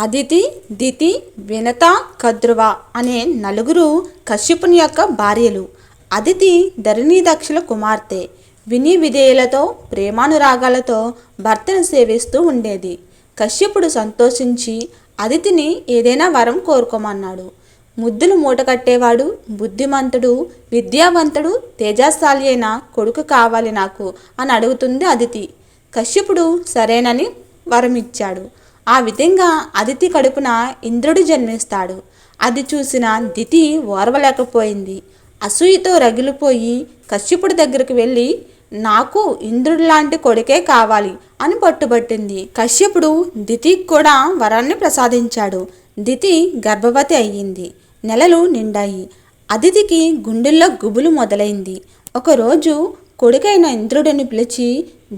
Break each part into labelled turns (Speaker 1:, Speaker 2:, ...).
Speaker 1: అదితి దితి వినత కద్రువ అనే నలుగురు కశ్యపుని యొక్క భార్యలు. అదితి ధరణీదక్షుల కుమార్తె. విని విధేయులతో ప్రేమానురాగాలతో భర్తను సేవిస్తూ ఉండేది. కశ్యపుడు సంతోషించి అదితిని ఏదైనా వరం కోరుకోమన్నాడు. ముద్దులు మూటకట్టేవాడు బుద్ధిమంతుడు విద్యావంతుడు తేజస్శాలి అయిన కొడుకు కావాలి నాకు అని అడుగుతుంది అదితి. కశ్యపుడు సరేనని వరం ఇచ్చాడు ఆ విధంగా అదితి కడుపున ఇంద్రుడు జన్మిస్తాడు. అది చూసిన దితి ఓర్వలేకపోయింది. అసూయతో రగిలిపోయి కశ్యపుడి దగ్గరికి వెళ్ళి నాకు ఇంద్రుడు లాంటి కొడుకే కావాలి అని పట్టుబట్టింది. కశ్యపుడు దితికి కూడా వరాన్ని ప్రసాదించాడు. దితి గర్భవతి అయ్యింది. నెలలు నిండాయి. అదితికి గుండెల్లో గుబులు మొదలైంది. ఒకరోజు కొడుకైన ఇంద్రుడిని పిలిచి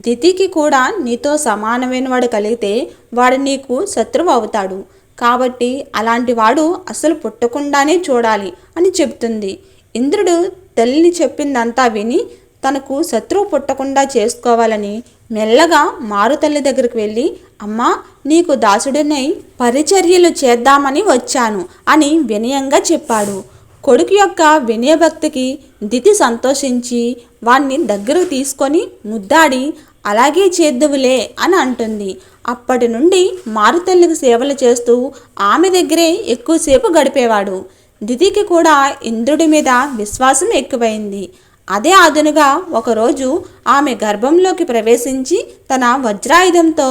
Speaker 1: దితికి కూడా నీతో సమానమైన వాడు కలిగితే వాడు నీకు శత్రువు అవుతాడు. కాబట్టి అలాంటి వాడు అసలు పుట్టకుండానే చూడాలి అని చెబుతుంది. ఇంద్రుడు తల్లిని చెప్పిందంతా విని తనకు శత్రువు పుట్టకుండా చేసుకోవాలని మెల్లగా మారుతల్లి దగ్గరికి వెళ్ళి అమ్మా నీకు దాసుడినై పరిచర్యలు చేద్దామని వచ్చాను అని వినయంగా చెప్పాడు. కొడుకు యొక్క వినయభక్తికి దితి సంతోషించి వాణ్ణి దగ్గరకు తీసుకొని ముద్దాడి అలాగే చేద్దువులే అని అంటుంది. అప్పటి నుండి మారుతల్లికి సేవలు చేస్తూ ఆమె దగ్గరే ఎక్కువసేపు గడిపేవాడు. దితికి కూడా ఇంద్రుడి మీద విశ్వాసం ఎక్కువైంది. అదే అదునుగా ఒకరోజు ఆమె గర్భంలోకి ప్రవేశించి తన వజ్రాయుధంతో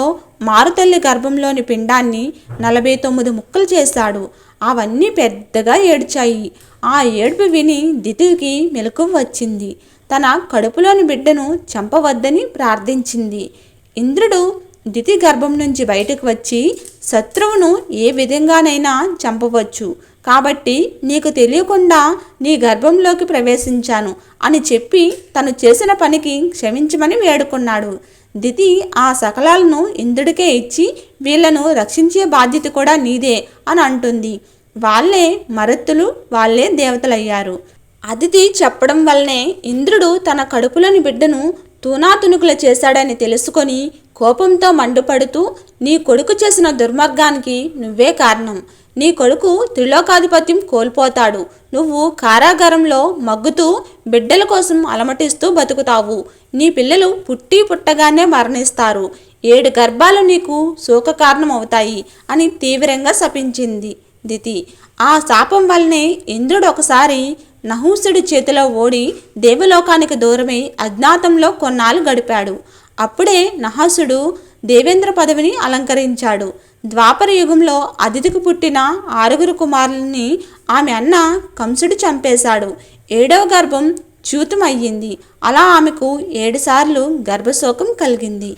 Speaker 1: మారుతల్లి గర్భంలోని పిండాన్ని నలభై తొమ్మిది ముక్కలు చేశాడు. అవన్నీ పెద్దగా ఏడ్చాయి. ఆ ఏడుపు విని దితికి మెలకువ వచ్చింది. తన కడుపులోని బిడ్డను చంపవద్దని ప్రార్థించింది. ఇంద్రుడు దితి గర్భం నుంచి బయటకు వచ్చి శత్రువును ఏ విధంగానైనా చంపవచ్చు. కాబట్టి నీకు తెలియకుండా నీ గర్భంలోకి ప్రవేశించాను అని చెప్పి తను చేసిన పనికి క్షమించమని వేడుకున్నాడు. దితి ఆ సకలాలను ఇంద్రుడికే ఇచ్చి వీళ్ళను రక్షించే బాధ్యత కూడా నీదే అని అంటుంది. వాళ్ళే మరత్తులు వాళ్ళే దేవతలయ్యారు. అదితి చెప్పడం వల్లనే ఇంద్రుడు తన కడుపులోని బిడ్డను తూనాతునుకుల చేశాడని తెలుసుకొని కోపంతో మండుపడుతూ నీ కొడుకు చేసిన దుర్మార్గానికి నువ్వే కారణం. నీ కొడుకు త్రిలోకాధిపత్యం కోల్పోతాడు. నువ్వు కారాగారంలో మగ్గుతూ బిడ్డల కోసం అలమటిస్తూ బతుకుతావు. నీ పిల్లలు పుట్టి పుట్టగానే మరణిస్తారు. ఏడు గర్భాలు నీకు శోక కారణం అవుతాయి అని తీవ్రంగా శపించింది దితి. ఆ శాపం వల్లనే ఇంద్రుడు ఒకసారి నహూసుడి చేతిలో ఓడి దేవలోకానికి దూరమై అజ్ఞాతంలో కొన్నాళ్ళు గడిపాడు. అప్పుడే నహాసుడు దేవేంద్ర పదవిని అలంకరించాడు. ద్వాపర యుగంలో అతిథికి పుట్టిన ఆరుగురు కుమారుల్ని ఆమె అన్న కంసుడు చంపేశాడు. ఏడవ గర్భం చ్యూతమయ్యింది అయ్యింది అలా ఆమెకు ఏడుసార్లు గర్భశోకం కలిగింది.